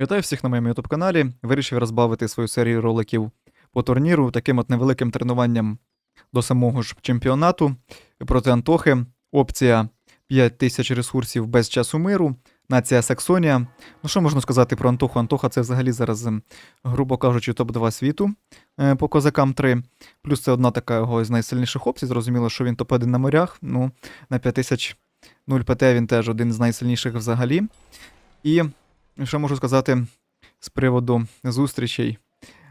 Вітаю всіх на моєму youtube каналі. Вирішив розбавити свою серію роликів по турніру таким от невеликим тренуванням до самого ж чемпіонату проти Антохи. Опція 5000 ресурсів без часу миру. Нація Саксонія. Ну що можна сказати про Антоху? Антоха це взагалі зараз, ем, грубо кажучи, топ-2 світу е, по козакам 3. Плюс це одна така його з найсильніших опцій. Зрозуміло, що він топ-1 на морях. Ну, на 5000 0 ПТ він теж один з найсильніших взагалі. І що можу сказати з приводу зустрічей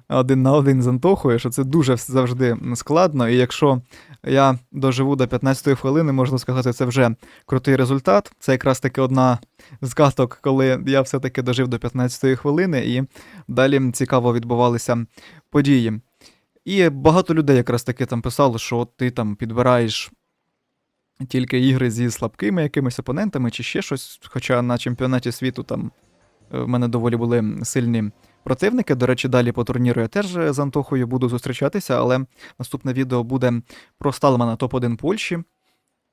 один на один з Антохою, що це дуже завжди складно. І якщо я доживу до 15-ї хвилини, можна сказати, це вже крутий результат. Це якраз таки одна з каток, коли я все-таки дожив до 15-ї хвилини, і далі цікаво відбувалися події. І багато людей якраз таки там писало, що ти там підбираєш тільки ігри зі слабкими якимись опонентами чи ще щось. Хоча на чемпіонаті світу там в мене доволі були сильні противники. До речі, далі по турніру я теж з Антохою буду зустрічатися, але наступне відео буде про Сталмана топ-1 Польщі.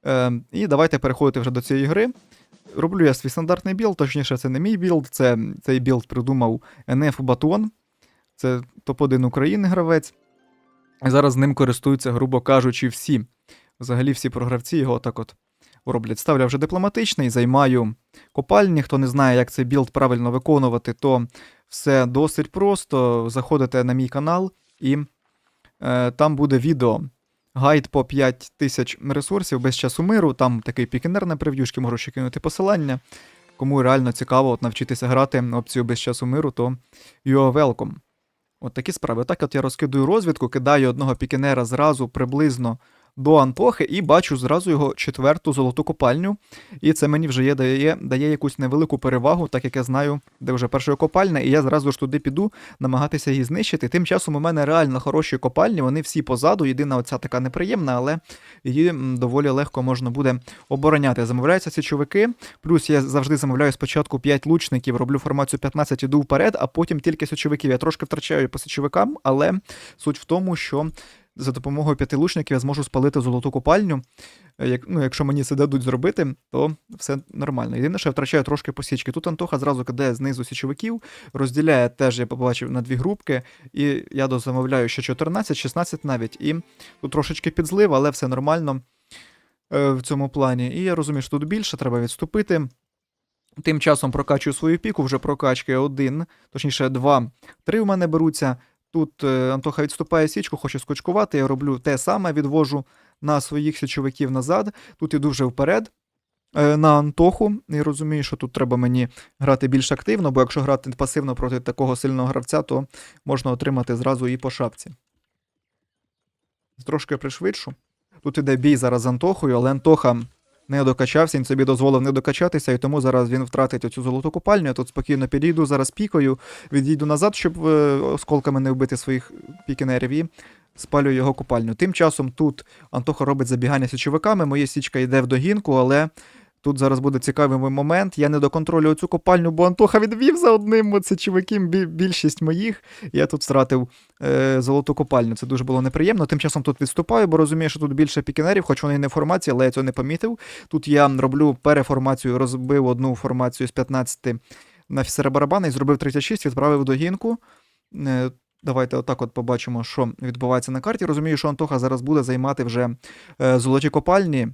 Е, і давайте переходити вже до цієї гри. Роблю я свій стандартний білд, точніше, це не мій білд, це цей білд придумав NF Батон. Це топ-1 України гравець. Зараз ним користуються, грубо кажучи, всі. Взагалі всі програвці його так от роблять. Ставлю вже дипломатичний, займаю копальні. Хто не знає, як цей білд правильно виконувати, то все досить просто. Заходите на мій канал і е, там буде відео. Гайд по 5 тисяч ресурсів без часу миру. Там такий пікінер на прев'юшки, можу ще кинути посилання. Кому реально цікаво от, навчитися грати опцію без часу миру, то you are welcome. От такі справи. Так от я розкидую розвідку, кидаю одного пікінера зразу приблизно до Антохи і бачу зразу його четверту золоту копальню. І це мені вже є, дає, дає якусь невелику перевагу, так як я знаю, де вже перша копальня, і я зразу ж туди піду намагатися її знищити. Тим часом у мене реально хороші копальні, вони всі позаду. Єдина оця така неприємна, але її доволі легко можна буде обороняти. Замовляються ці чуваки. Плюс я завжди замовляю спочатку 5 лучників, роблю формацію 15, іду вперед, а потім тільки січовиків. Я трошки втрачаю по січовикам, але суть в тому, що за допомогою п'яти лучників я зможу спалити золоту копальню. Е, Як, ну, якщо мені це дадуть зробити, то все нормально. Єдине, що я втрачаю трошки посічки. Тут Антоха зразу кидає знизу січовиків, розділяє теж, я побачив, на дві групки, і я дозамовляю ще 14, 16 навіть. І тут трошечки підзлив, але все нормально е, в цьому плані. І я розумію, що тут більше, треба відступити. Тим часом прокачую свою піку, вже прокачки один, точніше, два, три у мене беруться. Тут е, Антоха відступає січку, хоче скочкувати. Я роблю те саме, відвожу на своїх січовиків назад. Тут іду вже вперед е, на Антоху. І розумію, що тут треба мені грати більш активно, бо якщо грати пасивно проти такого сильного гравця, то можна отримати зразу і по шапці. Трошки пришвидшу. Тут іде бій зараз з Антохою, але Антоха не докачався, він собі дозволив не докачатися, і тому зараз він втратить оцю золоту купальню. Я тут спокійно підійду, зараз пікою, відійду назад, щоб е, осколками не вбити своїх пікінерів, і спалю його купальню. Тим часом тут Антоха робить забігання січовиками, моя січка йде в догінку, але. Тут зараз буде цікавий момент. Я не доконтролюю цю копальню, бо Антоха відвів за одним от січовиків більшість моїх. Я тут втратив е, золоту копальню. Це дуже було неприємно. Тим часом тут відступаю, бо розумію, що тут більше пікінерів, хоч вони не в формації, але я цього не помітив. Тут я роблю переформацію, розбив одну формацію з 15 на барабани і зробив 36, відправив до гінку. Е, Давайте отак от побачимо, що відбувається на карті. Розумію, що Антоха зараз буде займати вже е, золоті копальні.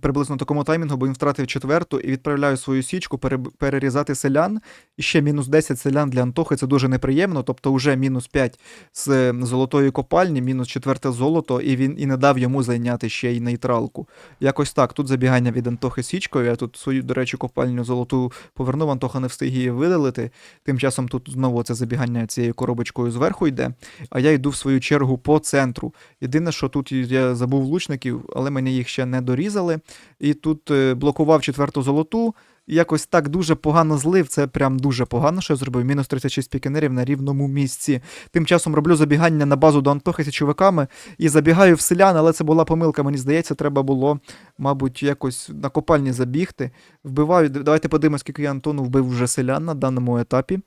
Приблизно такому таймінгу, бо він втратив четверту і відправляю свою січку перерізати селян. І ще мінус 10 селян для Антохи це дуже неприємно. Тобто, вже мінус 5 з золотої копальні, мінус четверте золото, і він і не дав йому зайняти ще й нейтралку. Якось так. Тут забігання від Антохи січкою. Я тут свою, до речі, копальню золоту повернув. Антоха не встиг її видалити. Тим часом тут знову це забігання цією коробочкою зверху йде. А я йду в свою чергу по центру. Єдине, що тут я забув лучників, але мені їх ще не дорізали. І тут е, блокував четверту золоту. Якось так дуже погано злив. Це прям дуже погано, що я зробив. Мінус 36 пікінерів на рівному місці. Тим часом роблю забігання на базу до Антохи з чуваками і забігаю в селян, але це була помилка. Мені здається, треба було, мабуть, якось на копальні забігти. Вбиваю. Давайте подивимося, скільки я Антону вбив вже селян на даному етапі.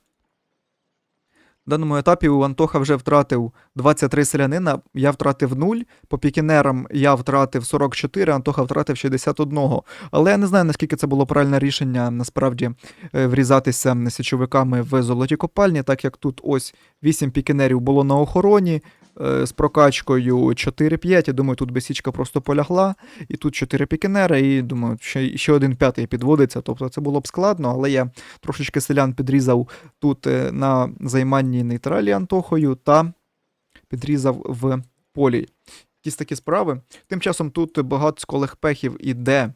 Даному етапі у Антоха вже втратив 23 селянина, я втратив 0, по пікінерам я втратив 44, Антоха втратив 61. Але я не знаю, наскільки це було правильне рішення насправді е, врізатися січовиками в золоті копальні, так як тут ось 8 пікінерів було на охороні. е, З прокачкою 4-5, я думаю, тут би січка просто полягла, і тут 4 пікінера, і думаю, ще, ще один п'ятий підводиться. Тобто це було б складно, але я трошечки селян підрізав тут е, на займанні нейтралі Антохою та підрізав в полі. Якісь такі справи. Тим часом тут багато легпехів іде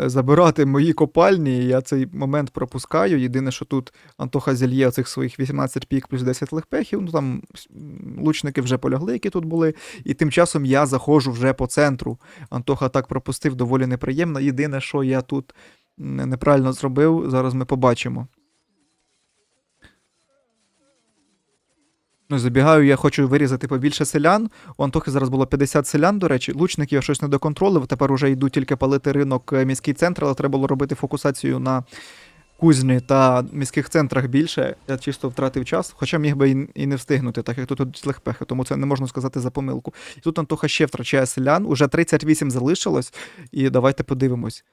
е, забирати мої копальні. Я цей момент пропускаю. Єдине, що тут Антоха зільє цих своїх 18 пік плюс 10 легпехів. Ну там лучники вже полягли, які тут були. І тим часом я заходжу вже по центру. Антоха так пропустив доволі неприємно. Єдине, що я тут неправильно зробив, зараз ми побачимо. Ну, забігаю, я хочу вирізати побільше селян. У Антохи зараз було 50 селян, до речі. Лучників я щось не доконтролив. Тепер уже йду тільки палити ринок е, міський центр, але треба було робити фокусацію на кузні та міських центрах більше. Я чисто втратив час, хоча міг би і, не встигнути, так як тут тут легпехи, тому це не можна сказати за помилку. І тут Антоха ще втрачає селян, уже 38 залишилось, і давайте подивимось.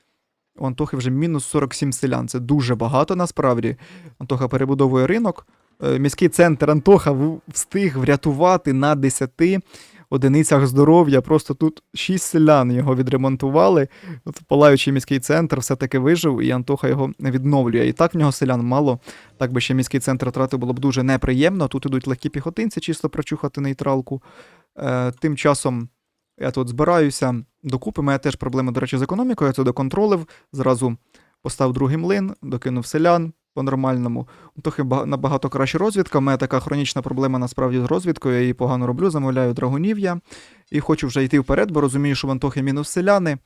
У Антохи вже мінус 47 селян. Це дуже багато насправді. Антоха перебудовує ринок. Е, Міський центр Антоха встиг врятувати на 10 одиницях здоров'я. Просто тут 6 селян його відремонтували. От палаючий міський центр все-таки вижив, і Антоха його відновлює. І так в нього селян мало. Так би ще міський центр втратив було б дуже неприємно. Тут ідуть легкі піхотинці, чисто прочухати нейтралку. Е, тим часом я тут збираюся докупи. Моя теж проблема, до речі, з економікою. Я це доконтролив. Зразу постав другий млин, докинув селян по-нормальному. Ба- набагато краща розвідка. У мене така хронічна проблема насправді з розвідкою. Я її погано роблю, замовляю драгунів я. І хочу вже йти вперед, бо розумію, що в Антохи мінус селяни.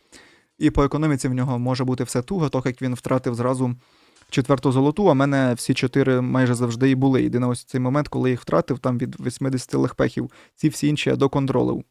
І по економіці в нього може бути все туго, так як він втратив зразу четверту золоту, а в мене всі чотири майже завжди і були. Єдине ось цей момент, коли їх втратив, там від 80 легпехів. Ці всі інші я доконтролив.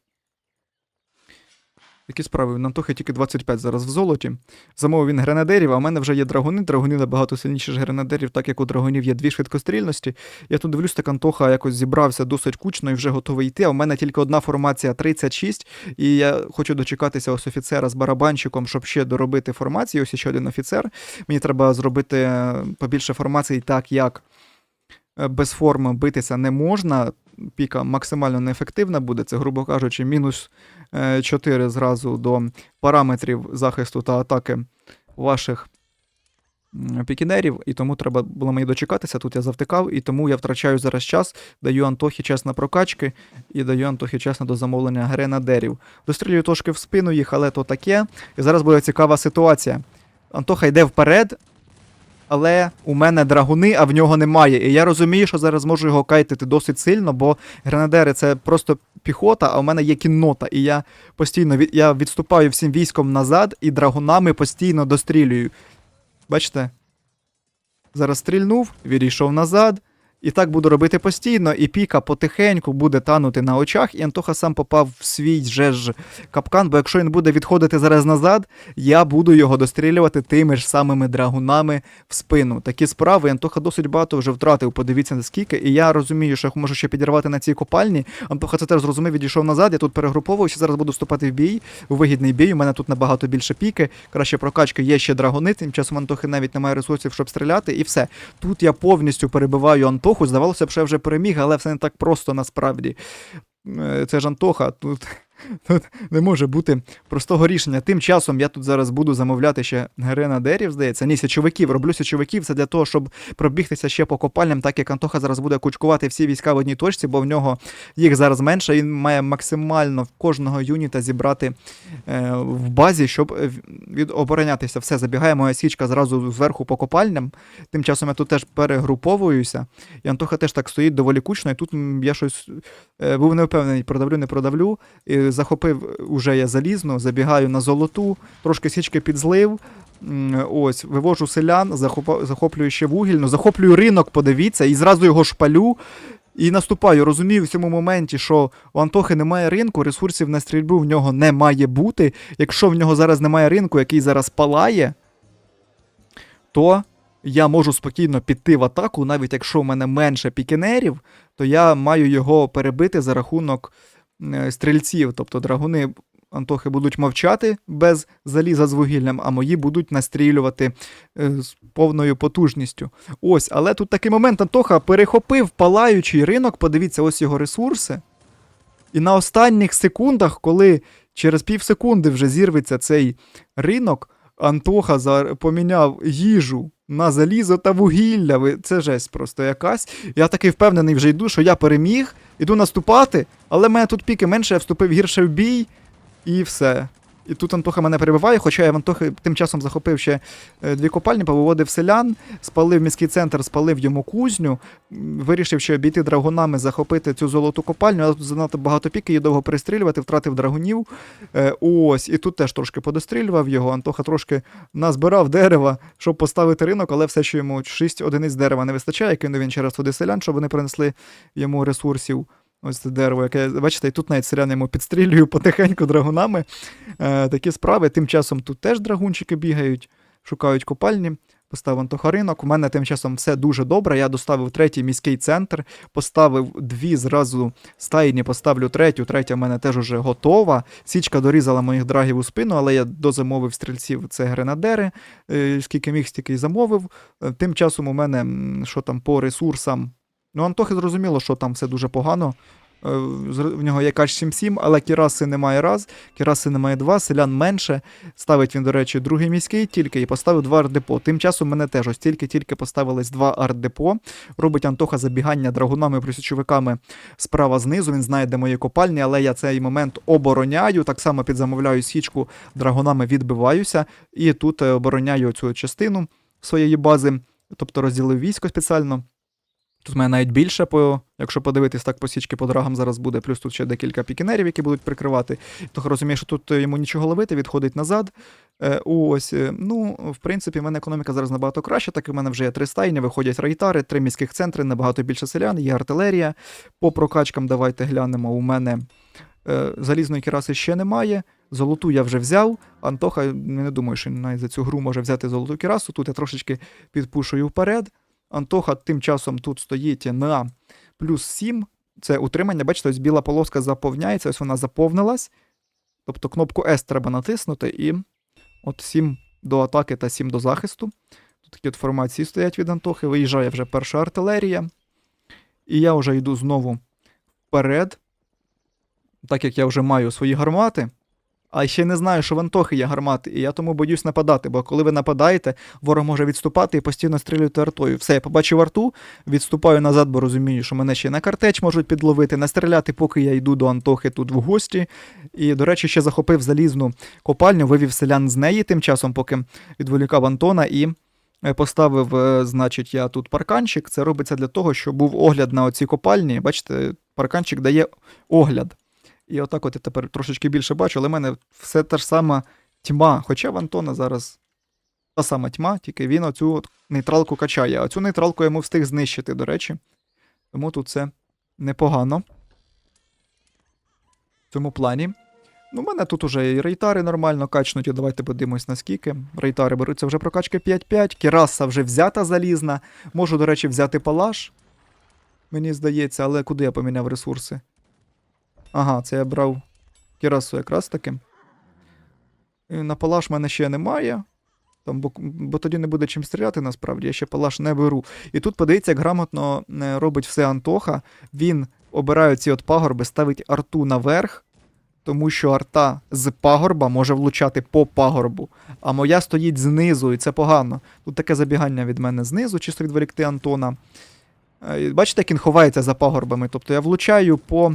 Які справи? В Антохи тільки 25 зараз в золоті. Замовив він гренадерів, а в мене вже є драгуни. Драгуни набагато сильніші ніж гренадерів, так як у драгунів є дві швидкострільності. Я тут дивлюсь, так Антоха якось зібрався досить кучно і вже готовий йти. А в мене тільки одна формація 36, і я хочу дочекатися ось офіцера з барабанчиком, щоб ще доробити формацію. Ось ще один офіцер. Мені треба зробити е, побільше формацій, так як е, без форми битися не можна. Піка максимально неефективна буде. Це, грубо кажучи, мінус 4 зразу до параметрів захисту та атаки ваших пікінерів, і тому треба було мені дочекатися. Тут я завтикав, і тому я втрачаю зараз час, даю Антохі час на прокачки і даю Антохі час на дозамовлення гренадерів. Дострілюю трошки в спину їх, але то таке. І зараз буде цікава ситуація. Антоха йде вперед, але у мене драгуни, а в нього немає. І я розумію, що зараз можу його кайтити досить сильно, бо гренадери це просто піхота, а у мене є кіннота. І я постійно від, я відступаю всім військом назад і драгунами постійно дострілюю. Бачите? Зараз стрільнув, відійшов назад. І так буду робити постійно, і піка потихеньку буде танути на очах, і Антоха сам попав в свій же ж капкан, бо якщо він буде відходити зараз назад, я буду його дострілювати тими ж самими драгунами в спину. Такі справи Антоха досить багато вже втратив. Подивіться наскільки. І я розумію, що я можу ще підірвати на цій копальні. Антоха це теж зрозумів, відійшов назад. Я тут перегруповуюся. Зараз буду вступати в бій. У вигідний бій. У мене тут набагато більше піки. Краще прокачки є ще драгуни. Тим часом Антохи навіть немає ресурсів, щоб стріляти, і все. Тут я повністю перебиваю Антоху. Здавалося б, що я вже переміг, але все не так просто насправді. Е, Це ж Антоха. Тут Тут не може бути простого рішення. Тим часом я тут зараз буду замовляти ще гренадерів, здається. Ні, січовиків. Роблю січовиків. Це для того, щоб пробігтися ще по копальням, так як Антоха зараз буде кучкувати всі війська в одній точці, бо в нього їх зараз менше. Він має максимально кожного юніта зібрати е, в базі, щоб відоборонятися. Все, забігає моя січка зразу зверху по копальням. Тим часом я тут теж перегруповуюся. І Антоха теж так стоїть доволі кучно, і тут я щось е, був не впевнений, продавлю, не продавлю. І захопив уже я залізну, забігаю на золоту, трошки січки підзлив. Ось, вивожу селян, захоплюю ще вугільну, захоплюю ринок, подивіться, і зразу його шпалю. І наступаю, розумію в цьому моменті, що у Антохи немає ринку, ресурсів на стрільбу в нього не має бути. Якщо в нього зараз немає ринку, який зараз палає, то я можу спокійно піти в атаку, навіть якщо в мене менше пікінерів, то я маю його перебити за рахунок е, стрільців. Тобто драгуни Антохи будуть мовчати без заліза з вугіллям, а мої будуть настрілювати е, з повною потужністю. Ось, але тут такий момент Антоха перехопив палаючий ринок, подивіться, ось його ресурси. І на останніх секундах, коли через пів секунди вже зірветься цей ринок, Антоха поміняв їжу на залізо та вугілля. Це жесть просто якась. Я такий впевнений вже йду, що я переміг, іду наступати, але мене тут піки менше, я вступив гірше в бій, і все. І тут Антоха мене перебиває, хоча я в Антохи тим часом захопив ще е, дві копальні, повиводив селян, спалив міський центр, спалив йому кузню, вирішив ще обійти драгунами, захопити цю золоту копальню, але тут занадто багато піки, її довго перестрілювати, втратив драгунів. Е, ось, і тут теж трошки подострілював його. Антоха трошки назбирав дерева, щоб поставити ринок, але все, що йому 6 одиниць дерева не вистачає, кинув він через туди селян, щоб вони принесли йому ресурсів. Ось це дерево, яке, бачите, і тут навіть селян йому підстрілюю потихеньку драгунами. Е, такі справи. Тим часом тут теж драгунчики бігають, шукають копальні. Поставив Антоха ринок. У мене тим часом все дуже добре. Я доставив третій міський центр, поставив дві зразу стайні, поставлю третю. Третя в мене теж уже готова. Січка дорізала моїх драгів у спину, але я дозамовив стрільців. Це гренадери. Е, Скільки міг, стільки й замовив. Е, Тим часом у мене що там по ресурсам. Ну, Антохи зрозуміло, що там все дуже погано. Е, В нього є каш 7-7, але Кіраси немає раз, Кіраси немає два, селян менше. Ставить він, до речі, другий міський тільки і поставив два ардепо. Тим часом мене теж ось тільки-тільки поставились два ардепо. Робить Антоха забігання драгунами присічовиками справа знизу. Він знає, де мої копальні, але я цей момент обороняю. Так само підзамовляю січку, драгунами відбиваюся. І тут е, обороняю цю частину своєї бази, тобто розділив військо спеціально. Тут в мене навіть більше, по, якщо подивитись так по січки по драгам зараз буде, плюс тут ще декілька пікінерів, які будуть прикривати. Тож розумієш, що тут е, йому нічого ловити, відходить назад. Е, ось, е, ну, в принципі, в мене економіка зараз набагато краща, так і в мене вже є три стайні, виходять райтари, три міських центри, набагато більше селян, є артилерія. По прокачкам давайте глянемо. У мене залізної кіраси ще немає. Золоту я вже взяв. Антоха, не думаю, що навіть за цю гру може взяти золоту кірасу. Тут я трошечки підпушую вперед. Антоха тим часом тут стоїть на плюс 7. Це утримання. Бачите, ось біла полоска заповняється, ось вона заповнилась. Тобто кнопку S треба натиснути, і от 7 до атаки та 7 до захисту. Тут такі от формації стоять від Антохи. Виїжджає вже перша артилерія. І я вже йду знову вперед. Так як я вже маю свої гармати. А ще не знаю, що в Антохи є гармати, і я тому боюсь нападати, бо коли ви нападаєте, ворог може відступати і постійно стрілювати артою. Все, я побачив арту, відступаю назад, бо розумію, що мене ще на картеч можуть підловити, настріляти, поки я йду до Антохи тут в гості. І, до речі, ще захопив залізну копальню, вивів селян з неї тим часом, поки відволікав Антона і. е, Поставив, е, значить, я тут парканчик. Це робиться для того, щоб був огляд на оці копальні. Бачите, парканчик дає огляд. І отак от я тепер трошечки більше бачу, але в мене все та ж сама тьма. Хоча в Антона зараз та сама тьма, тільки він оцю от нейтралку качає. А цю нейтралку йому встиг знищити, до речі. Тому тут це непогано. В цьому плані. Ну, у мене тут уже і рейтари нормально качнуті. Давайте подивимось наскільки. Рейтари беруться вже прокачки 5-5. Кіраса вже взята залізна. Можу, до речі, взяти палаш. Мені здається, але куди я поміняв ресурси? Ага, це я брав Кірасу якраз таки. І на палаш в мене ще немає. Там, бо, бо тоді не буде чим стріляти, насправді, я ще палаш не беру. І тут подивіться, як грамотно е, робить все Антоха. Він обирає ці от пагорби, ставить арту наверх, тому що арта з пагорба може влучати по пагорбу, а моя стоїть знизу, і це погано. Тут таке забігання від мене знизу, чисто відволікти Антона. Е, Бачите, як він ховається за пагорбами. Тобто я влучаю по,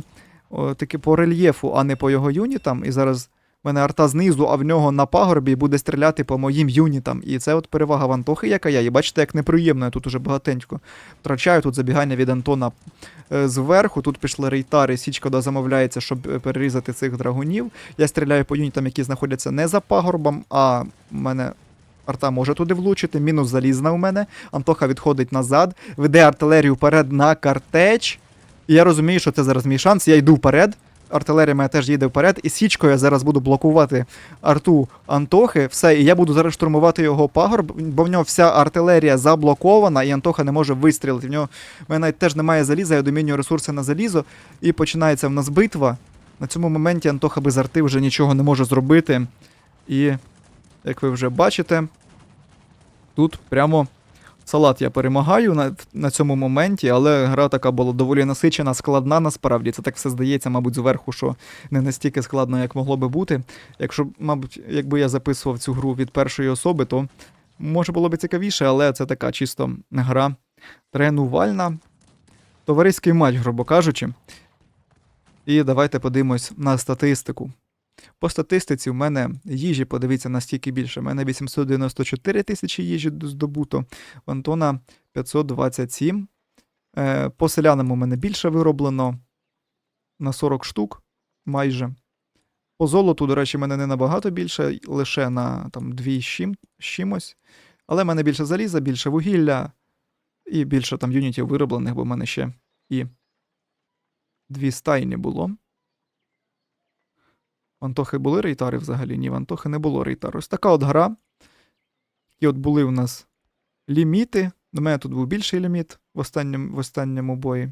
о, таки по рельєфу, а не по його юнітам. І зараз в мене арта знизу, а в нього на пагорбі буде стріляти по моїм юнітам. І це от перевага в Антохи, яка я. І бачите, як неприємно, я тут уже багатенько. Втрачаю тут забігання від Антона е, зверху. Тут пішли рейтари, січка дозамовляється, щоб е, перерізати цих драгунів. Я стріляю по юнітам, які знаходяться не за пагорбом, а в мене. Арта може туди влучити, мінус залізна у мене. Антоха відходить назад, веде артилерію вперед на картеч. І я розумію, що це зараз мій шанс. Я йду вперед. артилерія моя теж їде вперед. І січкою я зараз буду блокувати арту Антохи. Все, і я буду зараз штурмувати його пагорб, бо в нього вся артилерія заблокована, і Антоха не може вистрілити. В нього в мене навіть теж немає заліза, я домінюю ресурси на залізо. І починається в нас битва. На цьому моменті Антоха без арти вже нічого не може зробити. І, як ви вже бачите, тут прямо салат я перемагаю на, на цьому моменті, але гра така була доволі насичена, складна насправді. Це так все здається, мабуть, зверху, що не настільки складно, як могло би бути. Якщо, мабуть, якби я записував цю гру від першої особи, то може було б цікавіше, але це така чисто гра тренувальна. Товариський матч, грубо кажучи. І давайте подивимось на статистику. По статистиці в мене їжі, подивіться, настільки більше. У мене 894 тисячі їжі здобуто, в Антона 527. Е, по селянам у мене більше вироблено на 40 штук майже. По золоту, до речі, мене не набагато більше, лише на там, 2 з чим, з чимось. Але в мене більше заліза, більше вугілля і більше там юнітів вироблених, бо в мене ще і дві стайні було. В Антохи були рейтари взагалі? Ні, в Антохи не було рейтару. Ось така от гра. І от були в нас ліміти. У мене тут був більший ліміт в останньому, в останньому бої. У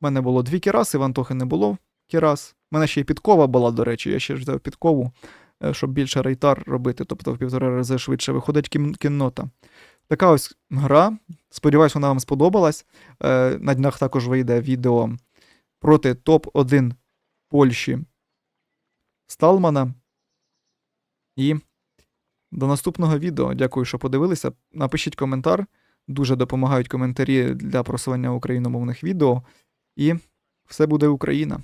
мене було дві кіраси, в Антохи не було кірас. У мене ще й підкова була, до речі, я ще ж взяв підкову, е, щоб більше рейтар робити, тобто в півтора рази швидше виходить кіннота. Така ось гра. Сподіваюсь, вона вам сподобалась. Е, На днях також вийде відео проти топ-1 Польщі Сталмана. І до наступного відео. Дякую, що подивилися. Напишіть коментар. Дуже допомагають коментарі для просування україномовних відео. І все буде Україна!